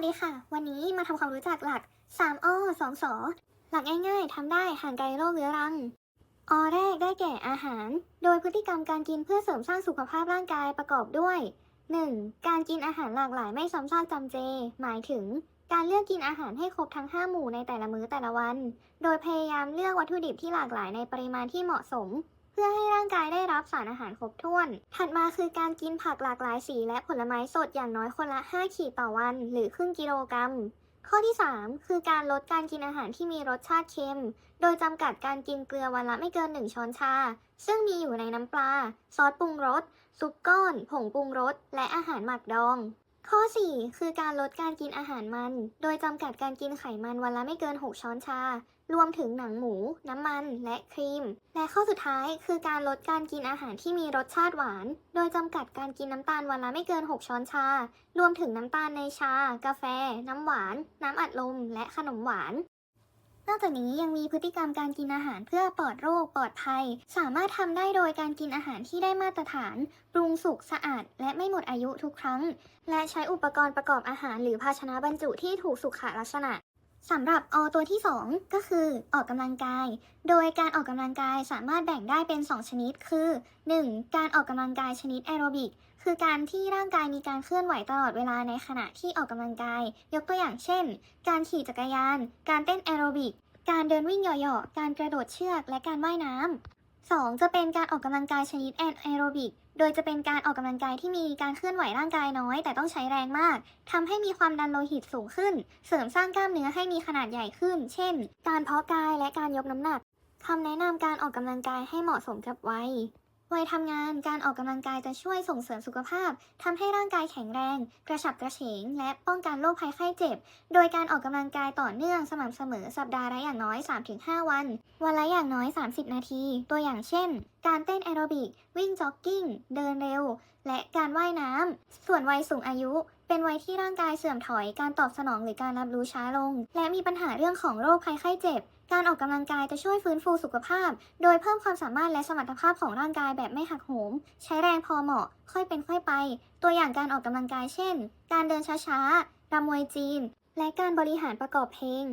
วัสดีค่ะ วันนี้มาทำความรู้จักหลัก 3อ้อ2สอหลักง่ายๆทำได้ห่างไกลโรคเรื้อรังอแรกได้แก่อาหาร โดยพฤติกรรมการกินเพื่อเสริมสร้างสุขภาพร่างกายประกอบด้วย 1. การกินอาหารหลากหลายไม่ซ้ำซากจำเจ หมายถึง การเลือกกินอาหารให้ครบทั้ง 5 หมู่ในแต่ละมื้อแต่ละวัน โดยพยายามเลือกวัตถุดิบที่หลากหลายในปริมาณที่เหมาะสม พื่อให้ร่างกายได้รับสารอาหารครบถ้วน ถัดมาคือการกินผักหลากหลายสีและผลไม้สดอย่างน้อยคนละ 5 ขีดต่อวัน หรือครึ่งกิโลกรัม ข้อที่ 3 คือการลดการกินอาหารที่มีรสชาติเค็ม โดยจำกัดการกินเกลือวันละไม่เกิน 1 ช้อนชา ซึ่งมีอยู่ในน้ำปลา ซอสปรุงรส ซุปก้อน ผงปรุงรส และอาหารหมักดอง ข้อ 4 คือการลดการกินอาหารมัน โดยจำกัดการกินไขมันวันละไม่เกิน 6 ช้อนชา รวมถึงหนังหมู น้ำมัน และครีม และข้อสุดท้ายคือการลดการกินอาหารที่มีรสชาติหวาน โดยจำกัดการกินน้ำตาลวันละไม่เกิน 6 ช้อนชา รวมถึงน้ำตาลในชา กาแฟ น้ำหวาน น้ำอัดลม และขนมหวาน นอกจากนี้ยังมีพฤติกรรมการกินอาหารเพื่อปลอดโรคปลอดภัย สามารถทำได้โดยการกินอาหารที่ได้มาตรฐาน ปรุงสุกสะอาด และไม่หมดอายุทุกครั้ง และใช้อุปกรณ์ประกอบอาหารหรือภาชนะบรรจุที่ถูกสุขลักษณะสำหรับอตัวที่ 2 ก็คือออกกำลังกาย โดยการออกกำลังกายสามารถแบ่งได้เป็น 2 ชนิด คือ 1. การออกกำลังกายชนิดแอโรบิก คือการที่ร่างกายมีการเคลื่อนไหวตลอดเวลาในขณะที่ออกกำลังกาย ยกตัวอย่างเช่น การขี่จักรยาน การเต้นแอโรบิก การเดินวิ่งเหยาะๆการกระโดดเชือก และการว่ายน้ำ 2. จะเป็นการออกกำลังกายชนิดแอนแอโรบิก โดยจะเป็นการออกกำลังกายที่มีการเคลื่อนไหวร่างกายน้อย แต่ต้องใช้แรงมากทำให้มีความดันโลหิตสูงขึ้น เสริมสร้างกล้ามเนื้อให้มีขนาดใหญ่ขึ้น เช่น การเพาะกายและการยกน้ำหนักคำแนะนำการออกกำลังกายให้เหมาะสมกับวัย วัยทำงานการออกกำลังกายจะช่วยส่งเสริมสุขภาพทำให้ร่างกายแข็งแรง กระฉับกระเฉง และป้องกันโรคภัยไข้เจ็บ โดยการออกกำลังกายต่อเนื่องสม่ำเสมอสัปดาห์ละอย่างน้อย 3-5 วัน วันละอย่างน้อย 30 นาที ตัวอย่างเช่น การเต้นแอโรบิก วิ่งจ็อกกิ้ง เดินเร็ว และการว่ายน้ำส่วนวัยสูงอายุ เป็นวัยที่ร่างกายเสื่อมถอย การตอบสนองหรือการรับรู้ช้าลง และมีปัญหาเรื่องของโรคภัยไข้เจ็บ การออกกำลังกายจะช่วยฟื้นฟูสุขภาพ โดยเพิ่มความสามารถและสมรรถภาพของร่างกายแบบไม่หักโหม ใช้แรงพอเหมาะ ค่อยเป็นค่อยไป ตัวอย่างการออกกำลังกายเช่น การเดินช้าๆรำมวยจีน และการบริหารประกอบเพลง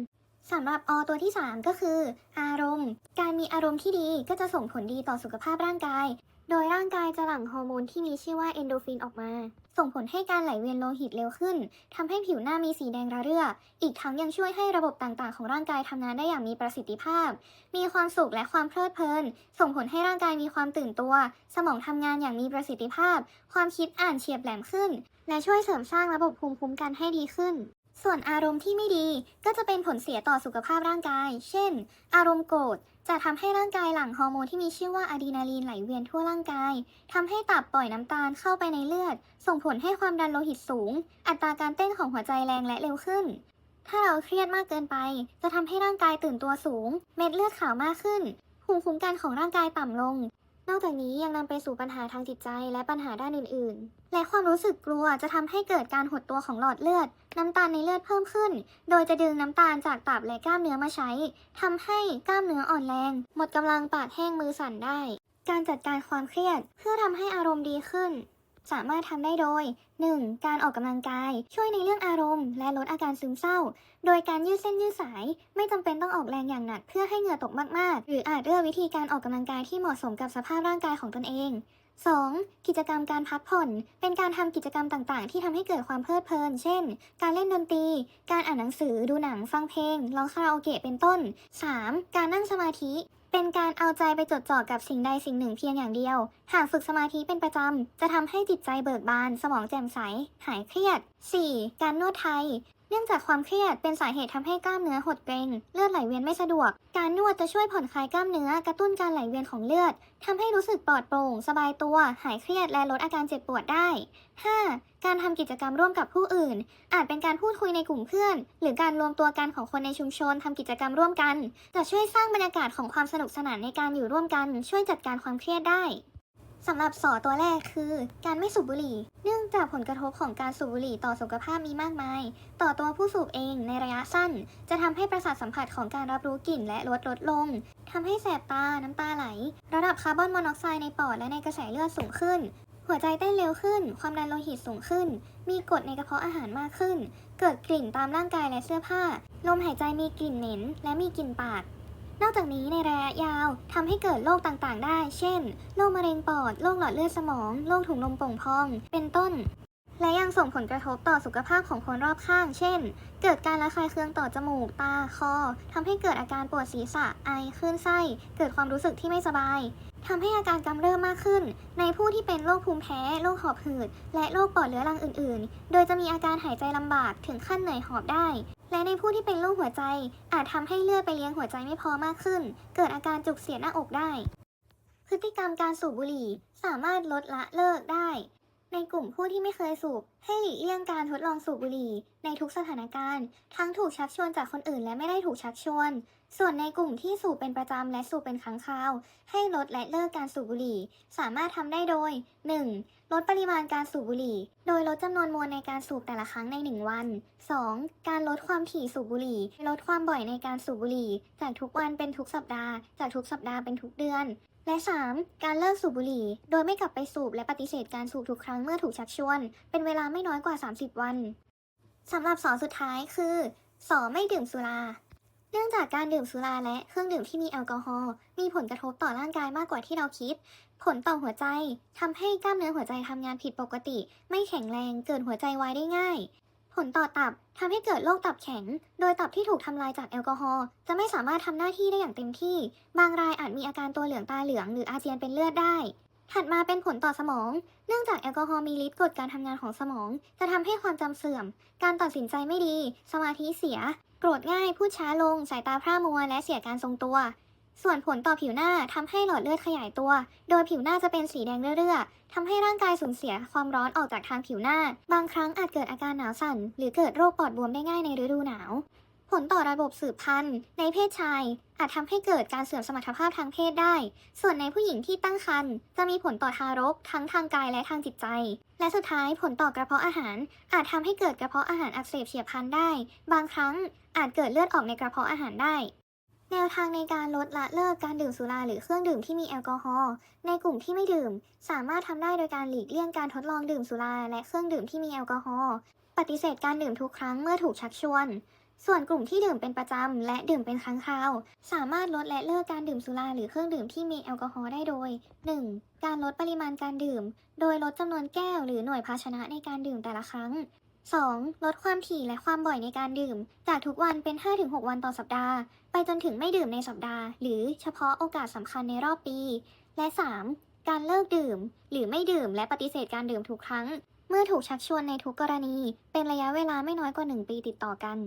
สำหรับอตัวที่ 3 ก็คือ อารมณ์ การมีอารมณ์ที่ดีก็จะส่งผลดีต่อสุขภาพร่างกาย โดยร่างกายจะหลั่งฮอร์โมนที่มีชื่อว่าเอนโดฟินออกมา ส่งผลให้การไหลเวียนโลหิตเร็วขึ้นทำให้ผิวหน้ามีสีแดงระเรื่อ อีกทั้งยังช่วยให้ระบบต่างๆ ของร่างกายทำงานได้อย่างมีประสิทธิภาพ มีความสุขและความเพลิดเพลิน ส่งผลให้ร่างกายมีความตื่นตัว สมองทำงานอย่างมีประสิทธิภาพ ความคิดอ่านเฉียบแหลมขึ้น และช่วยเสริมสร้างระบบภูมิคุ้มกันให้ดีขึ้น ส่วนอารมณ์ที่ไม่ดีก็จะเป็นผลเสียต่อสุขภาพร่างกาย เช่น อารมณ์โกรธจะทำให้ร่างกายหลั่งฮอร์โมนที่มีชื่อว่าอะดรีนาลีนไหลเวียนทั่วร่างกายทำให้ตับปล่อยน้ำตาลเข้าไปในเลือด ส่งผลให้ความดันโลหิตสูง อัตราการเต้นของหัวใจแรงและเร็วขึ้น ถ้าเราเครียดมากเกินไป จะทำให้ร่างกายตื่นตัวสูง เม็ดเลือดขาวมากขึ้นภูมิคุ้มกันของร่างกายต่ำลง นอกจากนี้ยังนำไปสู่ปัญหาทางจิตใจและปัญหาด้านอื่น ๆ และความรู้สึกกลัวจะทำให้เกิดการหดตัวของหลอดเลือด น้ำตาลในเลือดเพิ่มขึ้น โดยจะดึงน้ำตาลจากตับและกล้ามเนื้อมาใช้ทำให้กล้ามเนื้ออ่อนแรง หมดกำลังปากแห้งมือสั่นได้ การจัดการความเครียดเพื่อทำให้อารมณ์ดีขึ้น สามารถทำได้โดย 1. การออกกำลังกาย ช่วยในเรื่องอารมณ์ และลดอาการซึมเศร้า โดยการยืดเส้นยืดสาย ไม่จำเป็นต้องออกแรงอย่างหนักเพื่อให้เหงื่อตกมากๆ หรืออาจเลือกวิธีการออกกำลังกายที่เหมาะสมกับสภาพร่างกายของตนเอง 2. กิจกรรมการพักผ่อน เป็นการทำกิจกรรมต่างๆ ที่ทำให้เกิดความเพลิดเพลิน เช่น การเล่นดนตรี การอ่านหนังสือ ดูหนัง ฟังเพลง ร้องคาราโอเกะ เป็นต้น 3. การนั่งสมาธิ เป็นการเอาใจไปจดจ่อกับสิ่งใดสิ่งหนึ่งเพียงอย่างเดียว หากฝึกสมาธิเป็นประจำ จะทำให้จิตใจเบิกบาน สมองแจ่มใส หายเครียด 4. การนวดไทย นื่องจากความเครียดเป็นสาเหตุทำให้กล้ามเนื้อหดเกร็งเลือดไหลเวียนไม่สะดวก การนวดจะช่วยผ่อนคลายกล้ามเนื้อกระตุ้นการไหลเวียนของเลือดทำให้รู้สึกปลอดโปร่ง สบายตัว หายเครียดและลดอาการเจ็บปวดได้ 5. การทำกิจกรรมร่วมกับผู้อื่น อาจเป็นการพูดคุยในกลุ่มเพื่อน หรือการรวมตัวกันของคนในชุมชนทำกิจกรรมร่วมกัน จะช่วยสร้างบรรยากาศของความสนุกสนานในการอยู่ร่วมกัน ช่วยจัดการความเครียดได้ สำหรับสอตัวแรกคือ การไม่สูบบุหรี่ เนื่องจากผลกระทบของการสูบบุหรี่ต่อสุขภาพมีมากมาย ต่อตัวผู้สูบเองในระยะสั้น จะทำให้ประสาทสัมผัสของการรับรู้กลิ่นและรสลดลงทำให้แสบตา น้ำตาไหล ระดับคาร์บอนมอนอกไซด์ในปอดและในกระแสเลือดสูงขึ้น หัวใจเต้นเร็วขึ้น ความดันโลหิตสูงขึ้น มีกรดในกระเพาะอาหารมากขึ้น เกิดกลิ่นตามร่างกายและเสื้อผ้า ลมหายใจมีกลิ่นเหม็น และมีกลิ่นปาก นอกจากนี้ในระยะยาวทำให้เกิดโรคต่างๆ ได้ เช่น โรคมะเร็งปอด โรคหลอดเลือดสมอง โรคถุงลมโป่งพอง เป็นต้น และยังส่งผลกระทบต่อสุขภาพของคนรอบข้าง เช่น เกิดการระคายเคืองต่อจมูก ตา คอทำให้เกิดอาการปวดศีรษะ ไอ คลื่นไส้ เกิดความรู้สึกที่ไม่สบายทำให้อาการกำเริบมากขึ้น ในผู้ที่เป็นโรคภูมิแพ้ โรคหอบหืด และโรคปอดเรื้อรังอื่น ๆ โดยจะมีอาการหายใจลำบาก ถึงขั้นเหนื่อยหอบได้ และในผู้ที่เป็นโรคหัวใจ อาจทำให้เลือดไปเลี้ยงหัวใจไม่พอมากขึ้น เกิดอาการจุกเสียดหน้าอกได้ พฤติกรรมการสูบบุหรี่สามารถลดละเลิกได้ ในกลุ่มผู้ที่ไม่เคยสูบ ให้หลีกเลี่ยงการทดลองสูบบุหรี่ในทุกสถานการณ์ ทั้งถูกชักชวนจากคนอื่นและไม่ได้ถูกชักชวน ส่วนในกลุ่มที่สูบเป็นประจำและสูบเป็นครั้งคราว ให้ลดและเลิกการสูบบุหรี่ สามารถทำได้โดย 1. ลดปริมาณการสูบบุหรี่ โดยลดจำนวนมวลในการสูบแต่ละครั้งใน 1 วัน 2. การลดความถี่สูบบุหรี่ ลดความบ่อยในการสูบบุหรี่ จากทุกวันเป็นทุกสัปดาห์ จากทุกสัปดาห์เป็นทุกเดือนและ 3. การเลิกสูบบุหรี่ โดยไม่กลับไปสูบและปฏิเสธการสูบทุกครั้งเมื่อถูกชักชวน เป็นเวลาไม่น้อยกว่า 30 วัน สำหรับสอสุดท้ายคือสอไม่ดื่มสุรา นื่องจากการดื่มสุราและเครื่องดื่มที่มีแอลกอฮอล์มีผลกระทบต่อร่างกายมากกว่าที่เราคิด ผลต่อหัวใจทำให้กล้ามเนื้อหัวใจทำงานผิดปกติ ไม่แข็งแรงเกิดหัวใจวายได้ง่าย ผลต่อตับทำให้เกิดโรคตับแข็ง โดยตับที่ถูกทำลายจากแอลกอฮอล์จะไม่สามารถทำหน้าที่ได้อย่างเต็มที่ บางรายอาจมีอาการตัวเหลืองตาเหลืองหรืออาเจียนเป็นเลือดได้ถัดมาเป็นผลต่อสมอง เนื่องจากแอลกอฮอล์มีฤทธิ์กดการทำงานของสมอง จะทำให้ความจำเสื่อม การตัดสินใจไม่ดี สมาธิเสีย โกรธง่ายพูดช้าลง สายตาพร่ามัวและเสียการทรงตัว ส่วนผลต่อผิวหน้าทำให้หลอดเลือดขยายตัว โดยผิวหน้าจะเป็นสีแดงเรื่อๆทำให้ร่างกายสูญเสียความร้อนออกจากทางผิวหน้า บางครั้งอาจเกิดอาการหนาวสั่น หรือเกิดโรคปอดบวมได้ง่ายในฤดูหนาว ผลต่อระบบสืบพันธุ์ ในเพศชาย อาจทำให้เกิดการเสื่อมสมรรถภาพทางเพศได้ ส่วนในผู้หญิงที่ตั้งครรภ์จะมีผลต่อทารกทั้งทางกายและทางจิตใจ และสุดท้ายผลต่อกระเพาะอาหาร อาจทำให้เกิดกระเพาะอาหารอักเสบเฉียบพลันได้ บางครั้ง อาจเกิดเลือดออกในกระเพาะอาหารได้ แนวทางในการลดละเลิกการดื่มสุราหรือเครื่องดื่มที่มีแอลกอฮอล์ในกลุ่มที่ไม่ดื่ม สามารถทำได้โดยการหลีกเลี่ยงการทดลองดื่มสุราและเครื่องดื่มที่มีแอลกอฮอล์ปฏิเสธการดื่มทุกครั้งเมื่อถูกชักชวน ส่วนกลุ่มที่ดื่มเป็นประจำและดื่มเป็นครั้งคราว สามารถลดและเลิกการดื่มสุราหรือเครื่องดื่มที่มีแอลกอฮอล์ได้โดย 1. การลดปริมาณการดื่ม โดยลดจำนวนแก้วหรือหน่วยภาชนะในการดื่มแต่ละครั้ง 2. ลดความถี่และความบ่อยในการดื่ม จากทุกวันเป็น 5-6 วันต่อสัปดาห์ ไปจนถึงไม่ดื่มในสัปดาห์ หรือเฉพาะโอกาสสำคัญในรอบปี และ 3. การเลิกดื่ม หรือไม่ดื่มและปฏิเสธการดื่มทุกครั้ง เมื่อถูกชักชวนในทุกกรณี เป็นระยะเวลาไม่น้อยกว่า 1 ปีติดต่อกัน